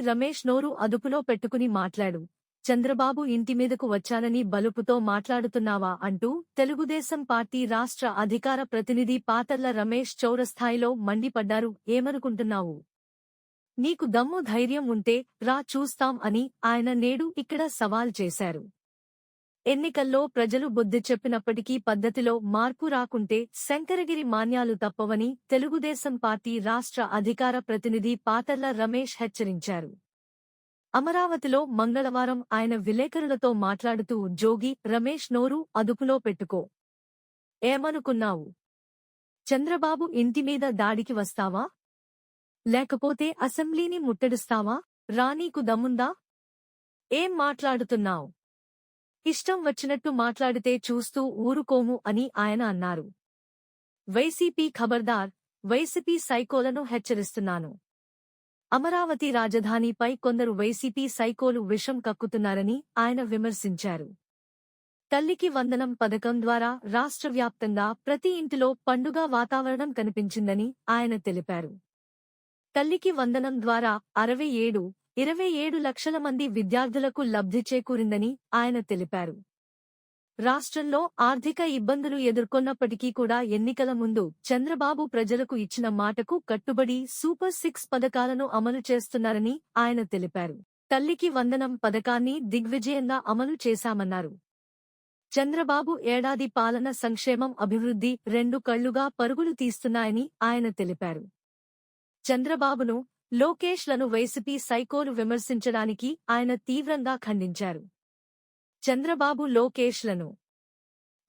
రమేష్ నోరు అదుపులో పెట్టుకుని మాట్లాడు. చంద్రబాబు ఇంటి మీదకు వచ్చానని బలుపుతో మాట్లాడుతున్నావా అంటూ తెలుగుదేశం పార్టీ రాష్ట్ర అధికార ప్రతినిధి పాతర్ల రమేష్ చౌరస్థాయిలో మండిపడ్డారు. ఏమనుకుంటున్నావు? నీకు దమ్ము ధైర్యం ఉంటే రా చూస్తాం అని ఆయన నేడు ఇక్కడ సవాల్ చేశారు. ఎన్నికల్లో ప్రజలు బుద్ధి చెప్పినప్పటికీ పద్ధతిలో మార్పు రాకుంటే శంకరగిరి మాన్యాలు తప్పవని తెలుగుదేశం పార్టీ రాష్ట్ర అధికార ప్రతినిధి పాతర్ల రమేష్ హెచ్చరించారు. అమరావతిలో మంగళవారం ఆయన విలేకరులతో మాట్లాడుతూ జోగి రమేష్ నోరు అదుపులో పెట్టుకో. ఏమనుకున్నావు? చంద్రబాబు ఇంటిమీద దాడికి వస్తావా? లేకపోతే అసెంబ్లీని ముట్టడిస్తావా? రానీకు దమ్ముందా? ఏం మాట్లాడుతున్నావు? ఇష్టం వచ్చినట్టు మాట్లాడితే చూస్తూ ఊరుకోము అని ఆయన అన్నారు. వైసీపీ ఖబర్దార్ వైసీపీ సైకోలను హెచ్చరిస్తున్నాను. అమరావతి రాజధానిపై కొందరు వైసీపీ సైకోలు విషం కక్కుతున్నారని ఆయన విమర్శించారు. తల్లికి వందనం పథకం ద్వారా రాష్ట్ర వ్యాప్తంగా ప్రతి ఇంటిలో పండుగ వాతావరణం కనిపించిందని ఆయన తెలిపారు. తల్లికి వందనం ద్వారా అరవై ఏడు ఇరవై ఏడు లక్షల మంది విద్యార్థులకు లబ్ధి చేకూరిందని ఆయన తెలిపారు. రాష్ట్రంలో ఆర్థిక ఇబ్బందులు ఎదుర్కొన్నప్పటికీ కూడా ఎన్నికల ముందు చంద్రబాబు ప్రజలకు ఇచ్చిన మాటకు కట్టుబడి సూపర్ సిక్స్ పథకాలను అమలు చేస్తున్నారని ఆయన తెలిపారు. తల్లికి వందనం పథకాన్ని దిగ్విజయంగా అమలు చేశామన్నారు. చంద్రబాబు ఏడాది పాలన సంక్షేమం అభివృద్ధి రెండు కళ్ళుగా పరుగులు తీస్తున్నాయని ఆయన తెలిపారు. చంద్రబాబును లోకేష్లను వైసీపీ సైకోలు విమర్శించడానికి ఆయన తీవ్రంగా ఖండించారు. చంద్రబాబు లోకేష్లను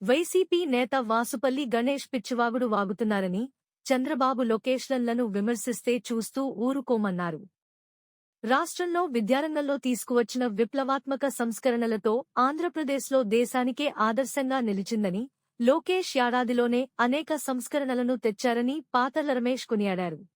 వైసీపీ నేత వాసుపల్లి గణేష్ పిచ్చివాగుడు వాగుతున్నారని చంద్రబాబు లోకేష్లను విమర్శిస్తే చూస్తూ ఊరుకోమన్నారు. రాష్ట్రంలో విద్యారంగంలో తీసుకువచ్చిన విప్లవాత్మక సంస్కరణలతో ఆంధ్రప్రదేశ్లో దేశానికే ఆదర్శంగా నిలిచిందని లోకేష్ ఏడాదిలోనే అనేక సంస్కరణలను తెచ్చారని పాతల రమేష్ కొనియాడారు.